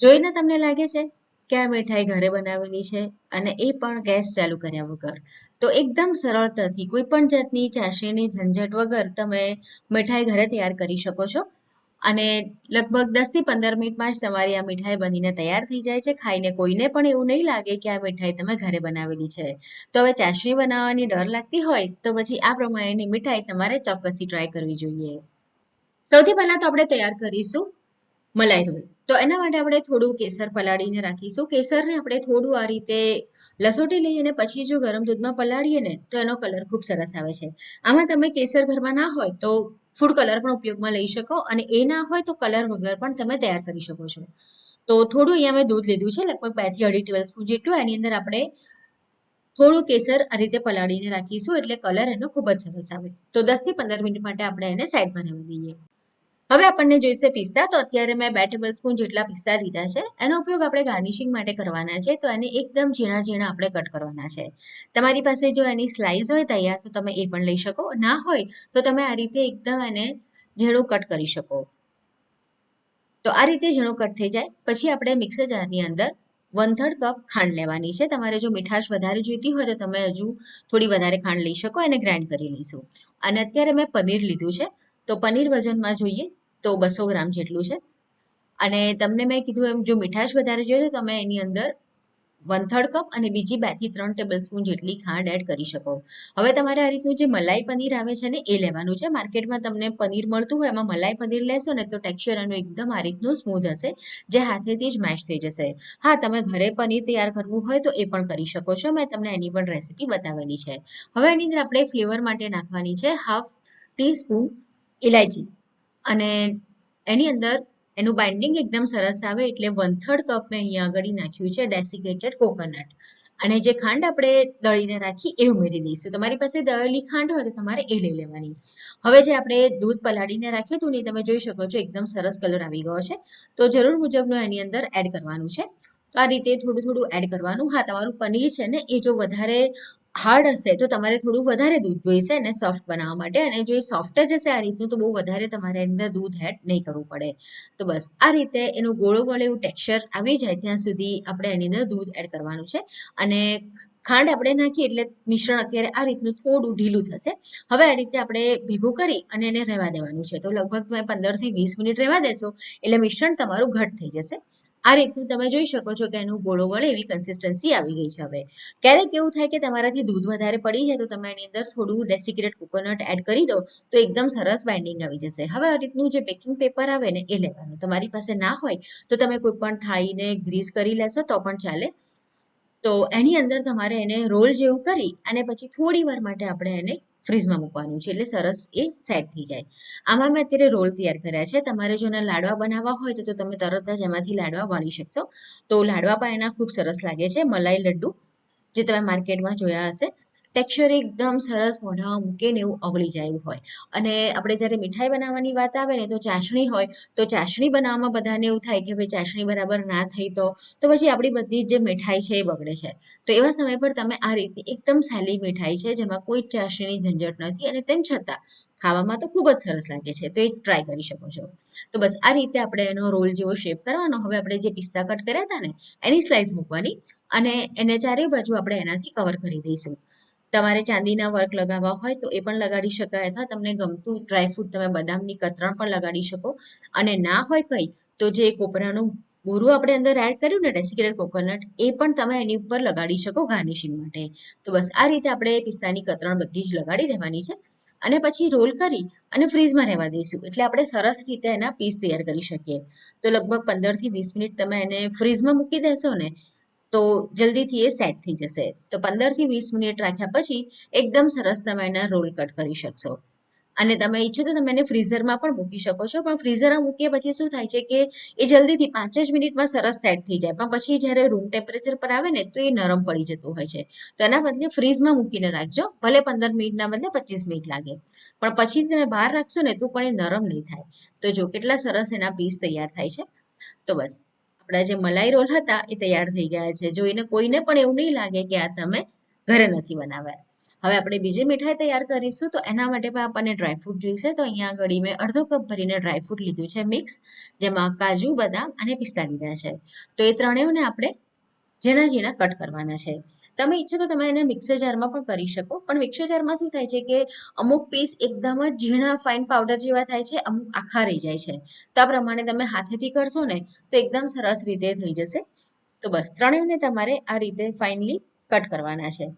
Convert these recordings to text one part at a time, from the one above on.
જોઈને તમને લાગે છે કે આ મીઠાઈ ઘરે બનાવેલી છે અને એ પણ ગેસ ચાલુ કર્યા વગર. તો એકદમ સરળતાથી કોઈ પણ જાતની ચાસણીની ઝંઝટ વગર તમે મીઠાઈ ઘરે તૈયાર કરી શકો છો. અને લગભગ દસથી પંદર મિનિટમાં જ તમારી આ મીઠાઈ બનીને તૈયાર થઈ જાય છે. ખાઈને કોઈને પણ એવું નહીં લાગે કે આ મીઠાઈ તમે ઘરે બનાવેલી છે. તો હવે ચાસણી બનાવવાની ડર લાગતી હોય તો પછી આ પ્રમાણેની મીઠાઈ તમારે ચોક્કસથી ટ્રાય કરવી જોઈએ. સૌથી પહેલાં તો આપણે તૈયાર કરીશું મલાઈ રોલ. તો એના માટે આપણે થોડું કેસર પલાળીને રાખીશું. કેસરને આપણે થોડું આ રીતે લસોટી લઈ અને પછી જો ગરમ દૂધમાં પલાળીએ ને તો એનો કલર ખૂબ સરસ આવે છે. આમાં તમે કેસર ઘરમાં ના હોય તો ફૂડ કલર પણ ઉપયોગમાં લઈ શકો અને એ ના હોય તો કલર વગર પણ તમે તૈયાર કરી શકો છો. તો થોડું અહીંયા મેં દૂધ લીધું છે, લગભગ બેથી અઢી ટેબલ સ્પૂન જેટલું. એની અંદર આપણે થોડું કેસર આ રીતે પલાળીને રાખીશું એટલે કલર એનો ખૂબ જ સરસ આવે. તો દસથી પંદર મિનિટ માટે આપણે એને સાઈડમાં રહેવા દઈએ. હવે આપણને જોઈશે પિસ્તા. તો અત્યારે મેં બે ટેબલ સ્પૂન જેટલા પિસ્તા લીધા છે. એનો ઉપયોગ આપણે ગાર્નિશિંગ માટે કરવાના છે. તો એને એકદમ ઝીણા ઝીણા આપણે કટ કરવાના છે. તમારી પાસે જો એની સ્લાઇસ હોય તૈયાર, તો તમે એ પણ લઈ શકો. ના હોય, તો તમે આ રીતે એકદમ એને ઝીણું કટ કરી શકો. તો આ રીતે ઝીણું કટ થઈ જાય. પછી આપણે મિક્સર જારની અંદર વન થર્ડ કપ ખાંડ લેવાની છે. તમારે જો મીઠાશ વધારે જોઈતી હોય, તો તમે હજુ થોડી વધારે ખાંડ લઈ શકો. એને ગ્રાઇન્ડ કરી લઈશું. અને અત્યારે મેં પનીર લીધું છે. તો પનીર વજનમાં જોઈએ તો બસો ગ્રામ જેટલું છે. અને તમને મેં કીધું એમ, જો મીઠાશ વધારે જોઈએ તો તમે એની અંદર વન થર્ડ કપ અને બીજી બેથી ત્રણ ટેબલ સ્પૂન જેટલી ખાંડ એડ કરી શકો. હવે તમારે આ રીતનું જે મલાઈ પનીર આવે છે ને, એ લેવાનું છે. માર્કેટમાં તમને પનીર મળતું હોય, એમાં મલાઈ પનીર લેશો ને, તો ટેક્સચર એનું એકદમ આ રીતનું સ્મૂધ હશે, જે હાથેથી જ મેશ થઈ જશે. હા, તમે ઘરે પનીર તૈયાર કરવું હોય તો એ પણ કરી શકો છો. મેં તમને એની પણ રેસીપી બતાવેલી છે. હવે એની અંદર આપણે ફ્લેવર માટે નાખવાની છે હાફ ટી ઇલાયચી અને એની અંદર એનું બાઇન્ડિંગ એકદમ સરસ આવે એટલે વન થર્ડ કપ મેં અહીંયા આગળ નાખ્યું છે ડેસિકેટેડ કોકોનટ અને જે ખાંડ આપણે દળીને રાખી એ ઉમેરી દઈશું. તમારી પાસે દળેલી ખાંડ હોય તો તમારે એ લઈ લેવાની. હવે જે આપણે દૂધ પલાળીને રાખ્યું હતું ને તમે જોઈ શકો છો એકદમ સરસ કલર આવી ગયો છે. તો જરૂર મુજબનું એની અંદર એડ કરવાનું છે. તો આ રીતે થોડું થોડું એડ કરવાનું. હા, તમારું પનીર છે ને, એ જો વધારે હાર્ડ હશે તો તમારે થોડું વધારે દૂધ જોઈશે એને સોફ્ટ બનાવવા માટે. અને જો એ સોફ્ટ જ હશે આ રીતનું તો બહુ વધારે તમારે અંદર દૂધ એડ નહીં કરવું પડે. તો બસ આ રીતે એનું ગોળો ગોળ એવું ટેક્સચર આવી જાય ત્યાં સુધી આપણે એની અંદર દૂધ એડ કરવાનું છે. અને ખાંડ આપણે નાખીએ એટલે મિશ્રણ અત્યારે આ રીતનું થોડું ઢીલું થશે. હવે આ રીતે આપણે ભેગું કરી અને એને રહેવા દેવાનું છે. તો લગભગ તમે પંદરથી વીસ મિનિટ રહેવા દેશો એટલે મિશ્રણ તમારું ઘટ થઈ જશે. આ રીતનું તમે જોઈ શકો છો કે એનું ગોળો ગોળ એવી કન્સિસ્ટન્સી આવી ગઈ છે હવે. ક્યારેક એવું થાય કે તમારાથી દૂધ વધારે પડી જાય તો તમે એની અંદર થોડું ડેસિકેટેડ કોકોનટ એડ કરી દો તો એકદમ સરસ બાઇન્ડિંગ આવી જશે. હવે આ રીતનું જે બેકિંગ પેપર આવે ને એ લેવાનું. તમારી પાસે ના હોય તો તમે કોઈ પણ થાળીને ગ્રીસ કરી લેશો તો પણ ચાલે. તો એની અંદર તમારે એને રોલ જેવું કરી અને પછી થોડી વાર માટે આપણે એને ફ્રીઝમાં મૂકવાનું છે એટલે સરસ એ સેટ થઈ જાય. આમાં મેં અત્યારે રોલ તૈયાર કર્યા છે. તમારે જો એના લાડવા બનાવવા હોય તો તમે તરત જ એમાંથી લાડવા વણી શકશો. તો લાડવા પણ એના ખૂબ સરસ લાગે છે. મલાઈ લડ્ડુ, જે તમે માર્કેટમાં જોયા હશે ટેક્સચર એકદમ સરસ મોઢામાં મૂકે ને એવું ઓગળી જાય હોય. અને આપણે જ્યારે મીઠાઈ બનાવવાની વાત આવે ને, તો ચાસણી હોય, તો ચાસણી બનાવવામાં બધાને એવું થાય કે ભાઈ ચાસણી બરાબર ના થઈ તો તો પછી આપણી બધી જે મીઠાઈ છે એ બગડે છે. તો એવા સમય પર તમે આ રીતે એકદમ સહેલી મીઠાઈ છે, જેમાં કોઈ ચાસણીની ઝંઝટ નથી અને તેમ છતાં ખાવામાં તો ખૂબ જ સરસ લાગે છે. તો એ ટ્રાય કરી શકો છો. તો બસ આ રીતે આપણે એનો રોલ જેવો શેપ કરવાનો. હવે આપણે જે પિસ્તા કટ કર્યા હતા ને, એની સ્લાઇસ મૂકવાની અને એને ચારે બાજુ આપણે એનાથી કવર કરી દઈશું. તમારે ચાંદીના વર્ક લગાવવા હોય તો એ પણ લગાડી શકાય અથવા તમને ગમતું ડ્રાયફ્રૂટ તમે બદામની કતરણ પણ લગાડી શકો. અને ના હોય કંઈ તો જે કોપરાનું બોરું આપણે અંદર એડ કર્યું ને ડેસિકેટેડ કોકોનટ એ પણ તમે એની ઉપર લગાડી શકો ગાર્નિશિંગ માટે. તો બસ આ રીતે આપણે પિસ્તાની કતરણ બધી જ લગાડી દેવાની છે. અને પછી રોલ કરી અને ફ્રીઝમાં રહેવા દઈશું. એટલે આપણે સરસ રીતે એના પીસ તૈયાર કરી શકીએ. તો લગભગ પંદરથી વીસ મિનિટ તમે એને ફ્રીઝમાં મૂકી દેશો ને તો જલ્દીથી એ સેટ થઈ જશે. તો પંદરથી વીસ મિનિટ રાખ્યા પછી એકદમ સરસ તમે એના રોલ કટ કરી શકશો. અને તમે ઈચ્છો તો તમે એને ફ્રીઝરમાં પણ મૂકી શકો છો. પણ ફ્રીઝરમાં મૂકીએ પછી શું થાય છે કે એ જલ્દીથી પાંચ જ મિનિટમાં સરસ સેટ થઈ જાય. પણ પછી જ્યારે રૂમ ટેમ્પરેચર પર આવે ને તો એ નરમ પડી જતું હોય છે. તો એના બદલે ફ્રીઝમાં મૂકીને રાખજો. ભલે પંદર મિનિટના બદલે પચીસ મિનિટ લાગે. પણ પછી તમે બહાર રાખશો ને તો પણ એ નરમ નહીં થાય. તો જો કેટલા સરસ એના પીસ તૈયાર થાય છે. તો બસ. આપણા જે મલાઈ રોલ હતા એ તૈયાર થઈ ગયા છે. જોઈને કોઈને પણ એવું નહીં લાગે કે આ તમે ઘરે નથી બનાવ્યા. હવે આપણે બીજી મીઠાઈ તૈયાર કરીશું તો એના માટે પણ આપણને ડ્રાયફ્રૂટ જોઈશે. તો અહીંયા આગળ મેં અડધો કપ ભરીને ડ્રાયફ્રૂટ લીધું છે મિક્સ જેમાં કાજુ, બદામ અને પિસ્તા લીધા છે. તો એ ત્રણેયને આપણે ઝીણા ઝીણા કટ કરવાના છે. તમે ઈચ્છો તો તમે એને મિક્સર જારમાં પણ કરી શકો. પણ મિક્સર જારમાં શું થાય છે કે અમુક પીસ એકદમ જ ઝીણા ફાઇન પાવડર જેવા થાય છે, અમુક આખા રહી જાય છે. તો આ પ્રમાણે તમે હાથેથી કરશો ને, તો એકદમ સરસ રીતે થઈ જશે. તો બસ, ત્રણેયને તમારે આ રીતે ફાઇનલી કટ કરવાના છે.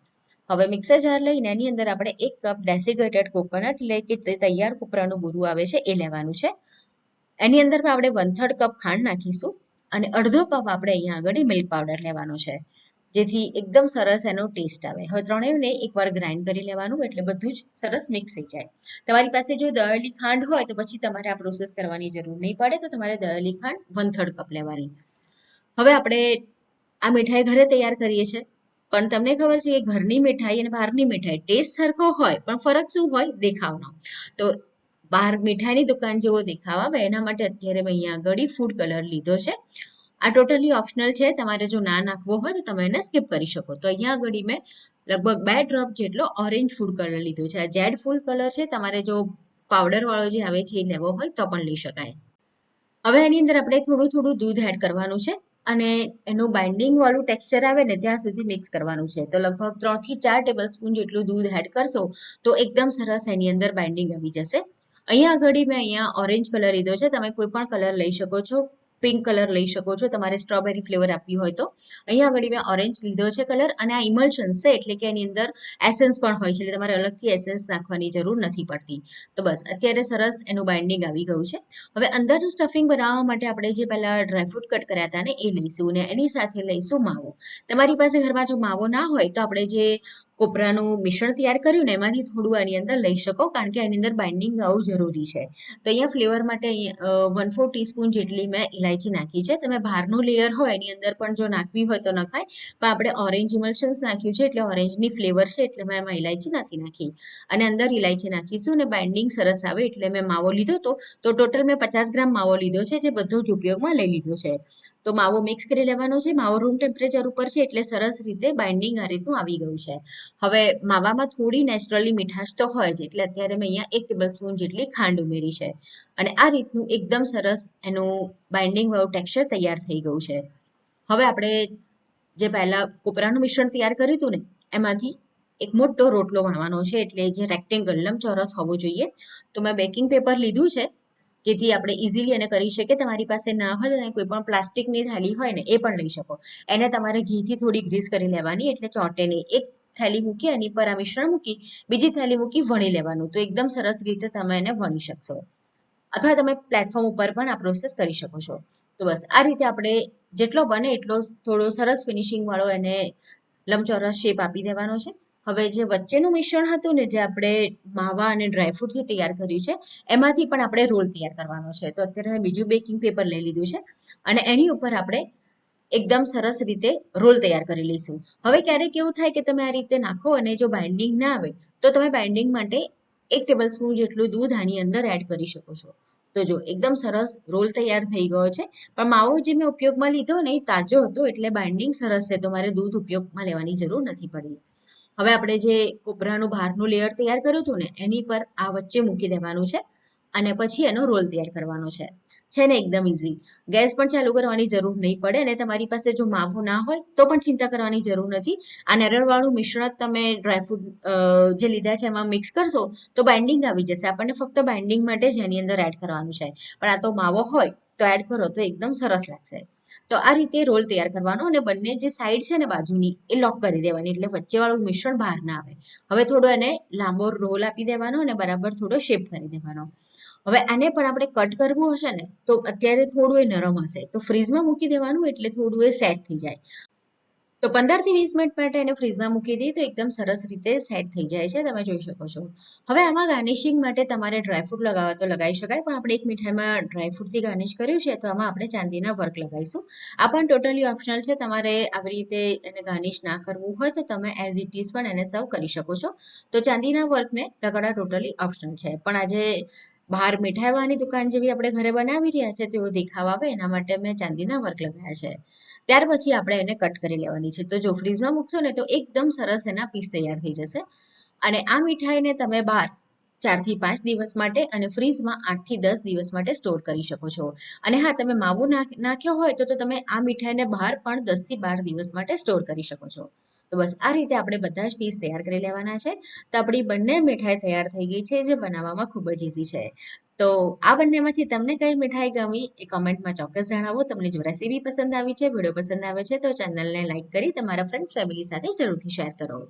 હવે મિક્સર જાર લઈને એની અંદર આપણે એક કપ ડેસિગ્રેટેડ કોકોનટ એટલે કે તે તૈયાર કોપરાનું ગુરુ આવે છે, એ લેવાનું છે. એની અંદર પણ આપણે વન થર્ડ કપ ખાંડ નાખીશું અને અડધો કપ આપણે અહીંયા આગળ મિલ્ક પાવડર લેવાનો છે. જેથી એકદમ સરસ એનો ટેસ્ટ આવે. હવે ત્રણેયને એકવાર ગ્રાઇન્ડ કરી લેવાનું એટલે બધું જ સરસ મિક્સ થઈ જાય. તમારી પાસે જો દળેલી ખાંડ હોય તો પછી તમારે આ પ્રોસેસ કરવાની જરૂર નહીં પડે તો તમારે દળેલી ખાંડ વન થર્ડ કપ લેવાની. હવે આપણે આ મીઠાઈ ઘરે તૈયાર કરીએ છીએ. પણ તમને ખબર છે કે ઘરની મીઠાઈ અને બહારની મીઠાઈ ટેસ્ટ સરખો હોય, પણ ફરક શું હોય? દેખાવનો. તો બહાર મીઠાઈની દુકાન જેવો દેખાવ આવે, એના માટે અત્યારે મેં અહીંયા આગળ ફૂડ કલર લીધો છે. આ ટોટલી ઓપ્શનલ છે. તમારે જો ના નાખવો હોય તો તમે એને સ્કીપ કરી શકો. તો અહીંયા આગળ મેં લગભગ બે ડ્રોપ જેટલો ઓરેન્જ ફૂડ કલર લીધો છે. આ જેડ ફૂડ કલર છે. તમારે જો પાવડર વાળો જે આવે છે એ લેવો હોય તો પણ લઈ શકાય. હવે એની અંદર આપણે થોડું થોડું દૂધ એડ કરવાનું છે અને એનું બાઇન્ડિંગ વાળું ટેક્સચર આવે ને ત્યાં સુધી મિક્સ કરવાનું છે. તો લગભગ ત્રણથી ચાર ટેબલ સ્પૂન જેટલું દૂધ એડ કરશો તો એકદમ સરસ એની અંદર બાઇન્ડિંગ આવી જશે. અહીંયા આગળ મેં અહીંયા ઓરેન્જ કલર લીધો છે. તમે કોઈ પણ કલર લઈ શકો છો. પિંક કલર લઈ શકો છો. તમારે સ્ટ્રોબેરી ફ્લેવર આપવી હોય તો. અહીંયા આગળ મેં ઓરેન્જ લીધો છે કલર અને આ ઇમલ્શન છે એટલે કે એની અંદર એસેન્સ પણ હોય છે. એટલે તમારે અલગથી એસેન્સ નાખવાની જરૂર નથી પડતી. તો બસ, અત્યારે સરસ એનું બાઇન્ડિંગ આવી ગયું છે. હવે અંદરનું સ્ટફિંગ બનાવવા માટે આપણે જે પહેલાં ડ્રાયફ્રૂટ કટ કર્યા હતા ને એ લઈશું અને એની સાથે લઈશું માવો. તમારી પાસે ઘરમાં જો માવો ના હોય તો આપણે જે કોપરાનું મિશ્રણ તૈયાર કર્યું ને એમાંથી થોડું આની અંદર લઈ શકો, કારણ કે એની અંદર બાઇન્ડિંગ આવું જરૂરી છે. તો અહીંયા ફ્લેવર માટે વન ફોર ટીસ્પૂન જેટલી મેં ઇલાયચી નાખી છે. તમે બહારનું લેયર હોય, એની અંદર પણ જો નાખવી હોય તો નખાય. પણ આપણે ઓરેન્જ ઇમલ્શન્સ નાખ્યું છે, એટલે ઓરેન્જની ફ્લેવર છે, એટલે મેં એમાં ઇલાયચી નથી નાખી. અને અંદર ઇલાયચી નાખીશું અને બાઇન્ડિંગ સરસ આવે, એટલે મેં માવો લીધો હતો તો ટોટલ મેં પચાસ ગ્રામ માવો લીધો છે, જે બધો જ ઉપયોગમાં લઈ લીધો છે. તો માવો મિક્સ કરી લેવાનો છે. માવો રૂમ ટેમ્પરેચર ઉપર છે એટલે સરસ રીતે બાઇન્ડિંગ આ રીતનું આવી ગયું છે. હવે માવામાં થોડી નેચરલી મીઠાશ તો હોય જ, એટલે અત્યારે મેં અહીંયા એક ટેબલ સ્પૂન જેટલી ખાંડ ઉમેરી છે. અને આ રીતનું એકદમ સરસ એનું બાઇન્ડિંગ વાળું ટેક્સચર તૈયાર થઈ ગયું છે. હવે આપણે જે પહેલાં કોપરાનું મિશ્રણ તૈયાર કર્યું હતું ને, એમાંથી એક મોટો રોટલો વણવાનો છે, એટલે જે રેક્ટેંગલ લંબચોરસ હોવો જોઈએ. તો મેં બેકિંગ પેપર લીધું છે. જેથી આપણે ઇઝીલી એને કરી શકીએ. તમારી પાસે ના હોય તો કોઈ પણ પ્લાસ્ટિકની થેલી હોય ને, એ પણ લઈ શકો. એને તમારે ઘીથી થોડી ગ્રીસ કરી લેવાની, એટલે ચોંટે નહીં એક થેલી મૂકી એની પર આ મિશ્રણ મૂકી, બીજી થેલી મૂકી વણી લેવાનું. તો એકદમ સરસ રીતે તમે એને વણી શકશો. અથવા તમે પ્લેટફોર્મ ઉપર પણ આ પ્રોસેસ કરી શકો છો. તો બસ, આ રીતે આપણે જેટલો બને એટલો થોડો સરસ ફિનિશિંગ વાળો એને લંબચોરસ શેપ આપી દેવાનો છે. હવે જે વચ્ચેનું મિશ્રણ હતું ને જે આપણે માવા અને ડ્રાયફ્રૂટથી તૈયાર કર્યું છે, એમાંથી પણ આપણે રોલ તૈયાર કરવાનો છે. તો અત્યારે મેં બીજું બેકિંગ પેપર લઈ લીધું છે અને એની ઉપર આપણે એકદમ સરસ રીતે રોલ તૈયાર કરી લઈશું. હવે ક્યારેક એવું થાય કે તમે આ રીતે નાખો અને જો બાઇન્ડિંગ ના આવે, તો તમે બાઇન્ડિંગ માટે એક ટેબલ સ્પૂન જેટલું દૂધ આની અંદર એડ કરી શકો છો. તો જો એકદમ સરસ રોલ તૈયાર થઈ ગયો છે. પણ માવો જે મેં ઉપયોગમાં લીધો ને એ તાજો હતો એટલે બાઇન્ડિંગ સરસ છે, તો મારે દૂધ ઉપયોગમાં લેવાની જરૂર નથી પડી. હવે આપણે જે કોપરાનું બહારનું લેયર તૈયાર કર્યું હતું ને, એની પર આ વચ્ચે મૂકી દેવાનું છે અને પછી એનો રોલ તૈયાર કરવાનો છે. છે ને એકદમ ઇઝી ગેસ પણ ચાલુ કરવાની જરૂર નહીં પડે અને તમારી પાસે જો માવો ના હોય તો પણ ચિંતા કરવાની જરૂર નથી. આ નેરળવાળું મિશ્રણ તમે ડ્રાયફ્રૂટ જે લીધા છે એમાં મિક્સ કરશો તો બાઇન્ડિંગ આવી જશે. આપણને ફક્ત બાઇન્ડિંગ માટે જ એની અંદર એડ કરવાનું છે. પણ આ તો માવો હોય તો એડ કરો તો એકદમ સરસ લાગશે. તો આ રીતે રોલ તૈયાર કરવાનો અને બંને જે સાઈડ છે ને બાજુની, એ લોક કરી દેવાની. એટલે વચ્ચેવાળું મિશ્રણ બહાર ના આવે. હવે થોડો એને લાંબો રોલ આપી દેવાનો અને બરાબર થોડો શેપ કરી દેવાનો. હવે આને પણ આપણે કટ કરવું હશે ને, તો અત્યારે થોડું એ નરમ હશે. તો ફ્રીજમાં મૂકી દેવાનું એટલે થોડું એ સેટ થઈ જાય. તો પંદરથી વીસ મિનિટ માટે એને ફ્રીઝમાં મૂકી દઈએ તો એકદમ સરસ રીતે સેટ થઈ જાય છે, તમે જોઈ શકો છો. હવે આમાં ગાર્નિશિંગ માટે તમારે ડ્રાયફ્રૂટ લગાવવા તો લગાવી શકાય, પણ આપણે એક મીઠાઈમાં ડ્રાયફ્રૂટથી ગાર્નિશ કર્યું છે, તો આમાં આપણે ચાંદીના વર્ક લગાવીશું. આ પણ ટોટલી ઓપ્શનલ છે, તમારે આવી રીતે એને ગાર્નિશ ના કરવું હોય તો તમે એઝ ઇટ ઇઝ પણ એને સર્વ કરી શકો છો. તો ચાંદીના વર્કને લગાડવા ટોટલી ઓપ્શનલ છે. પણ આજે બહાર મીઠાઈવાની દુકાન જેવી આપણે ઘરે બનાવી રહ્યા છે તેવો દેખાવ આવે, એના માટે મેં ચાંદીના વર્ક લગાવ્યા છે. ત્યાર પછી આપણે એને કટ કરી લેવાની છે. તો જો ફ્રીઝમાં મૂકશો ને તો એકદમ સરસ એના પીસ તૈયાર થઈ જશે. અને આ મીઠાઈને તમે બહાર ચારથી પાંચ દિવસ માટે અને ફ્રીઝમાં આઠથી દસ દિવસ માટે સ્ટોર કરી શકો છો. અને હા, તમે માવો નાખ- નાખ્યો હોય તો તમે આ મીઠાઈને બહાર પણ દસથી બાર દિવસ માટે સ્ટોર કરી શકો છો. તો બસ આ રીતે આપણે બધા જ પીસ તૈયાર કરી લેવાના છે. તો આપણી બંને મીઠાઈ તૈયાર થઈ ગઈ છે, જે બનાવવામાં ખૂબ જ ઇઝી છે. તો આ બંનેમાંથી તમને કઈ મીઠાઈ ગમી એ કોમેન્ટમાં ચોક્કસ જણાવો. તમને જો રેસીપી પસંદ આવી છે વીડિયો પસંદ આવે છે, તો ચેનલને લાઈક કરી તમારા ફ્રેન્ડ ફેમિલી સાથે જરૂરથી શેર કરો.